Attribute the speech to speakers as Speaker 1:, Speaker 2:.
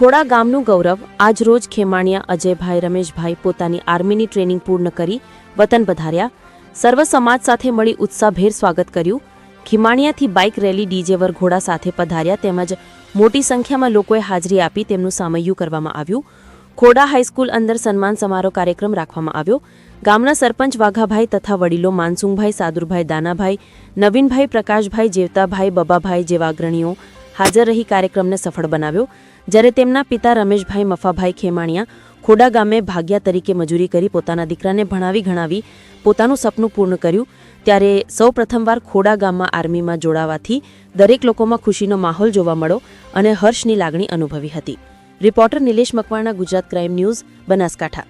Speaker 1: ખોડા ગામનું ગૌરવ આજરોજ ખેમાણિયા અજયભાઈ, રમેશભાઈ પોતાની આર્મીની ટ્રેનિંગ પૂર્ણ કરી વતન પધાર્યા. સર્વ સમાજ સાથે મળી ઉત્સાહભેર સ્વાગત કર્યું. ખીમાણિયાથી બાઇક રેલી ડીજે ઘોડા સાથે પધાર્યા તેમજ મોટી સંખ્યામાં લોકોએ હાજરી આપી તેમનું સામૈયું કરવામાં આવ્યું. ખોડા હાઈસ્કૂલ અંદર સન્માન સમારોહ કાર્યક્રમ રાખવામાં આવ્યો. ગામના સરપંચ વાઘાભાઈ તથા વડીલો માનસુંગભાઈ, સાદુરભાઈ દાનાભાઈ, નવીનભાઈ પ્રકાશભાઈ, જેવતાભાઈ, બબાભાઈ જેવા અગ્રણીઓ હાજર રહી કાર્યક્રમને સફળ બનાવ્યો. જ્યારે તેમના પિતા રમેશભાઈ મફાભાઈ ખેમાણિયા ખોડા ગામે ભાગ્યા તરીકે મજૂરી કરી પોતાના દીકરાને ભણાવી ગણાવી પોતાનું સપનું પૂર્ણ કર્યું, ત્યારે સૌ પ્રથમવાર ખોડા ગામમાં આર્મીમાં જોડાવાથી દરેક લોકોમાં ખુશીનો માહોલ જોવા મળ્યો અને હર્ષની લાગણી અનુભવી હતી. Reporter Nilesh Makwana, Gujarat crime news, Banaskantha.